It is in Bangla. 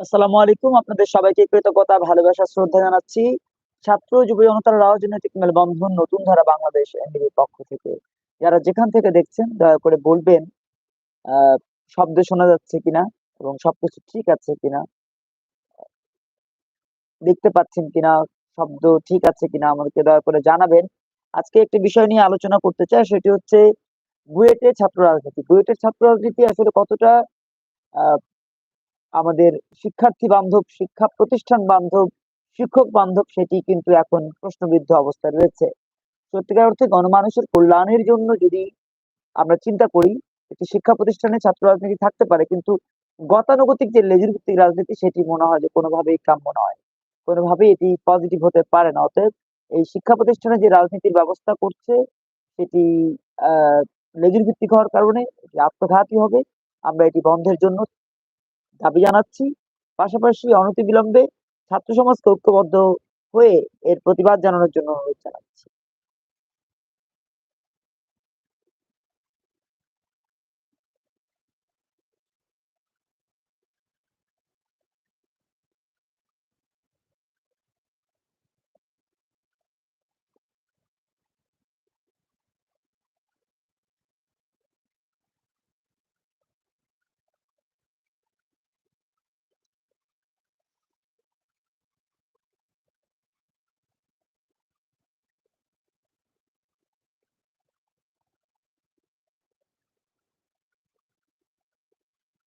আসসালামু আলাইকুম। আপনাদের সবাইকে কৃতজ্ঞতা, ভালোবাসা, শ্রদ্ধা জানাচ্ছি। ছাত্র যুব জনতার রাজনৈতিক মেলবন্ধন নতুন ধারা বাংলাদেশ এনডিবির পক্ষ থেকে। যারা যেখান থেকে দেখছেন দয়া করে বলবেন শব্দ শোনা যাচ্ছে কিনা এবং সবকিছু ঠিক আছে কিনা? দেখতে পাচ্ছেন কিনা? শব্দ ঠিক আছে কিনা? আমাদেরকে দয়া করে জানাবেন। আজকে একটি বিষয় নিয়ে আলোচনা করতে চাই সেটি হচ্ছে বুয়েটের ছাত্র রাজনীতি। বুয়েটের ছাত্র রাজনীতি আসলে কতটা আমাদের শিক্ষার্থী বান্ধব, শিক্ষা প্রতিষ্ঠান বান্ধব, শিক্ষক বান্ধব সেটি কিন্তু এখন প্রশ্নবিদ্ধ অবস্থায় রয়েছে। সত্যিকার অর্থে গণমানুষের কল্যাণের জন্য যদি আমরা চিন্তা করি, একটি শিক্ষা প্রতিষ্ঠানে ছাত্র রাজনীতি থাকতে পারে। কিন্তু গতানুগতিক যে লেজুর ভিত্তিক রাজনীতি সেটি মনে হয় যে কোনোভাবেই কাম্য নয়। কোনোভাবেই এটি পজিটিভ হতে পারে না। অতএব এই শিক্ষা প্রতিষ্ঠানে যে রাজনীতির ব্যবস্থা করছে সেটি আ লেজুর ভিত্তিক হওয়ার কারণে এটি আত্মঘাতী হবে। আমরা এটি বন্ধের জন্য দাবি জানাচ্ছি। পাশাপাশি অনতিবিলম্বে ছাত্র সমাজকে ঐক্যবদ্ধ হয়ে এর প্রতিবাদ জানানোর জন্য অনুরোধ জানাচ্ছি।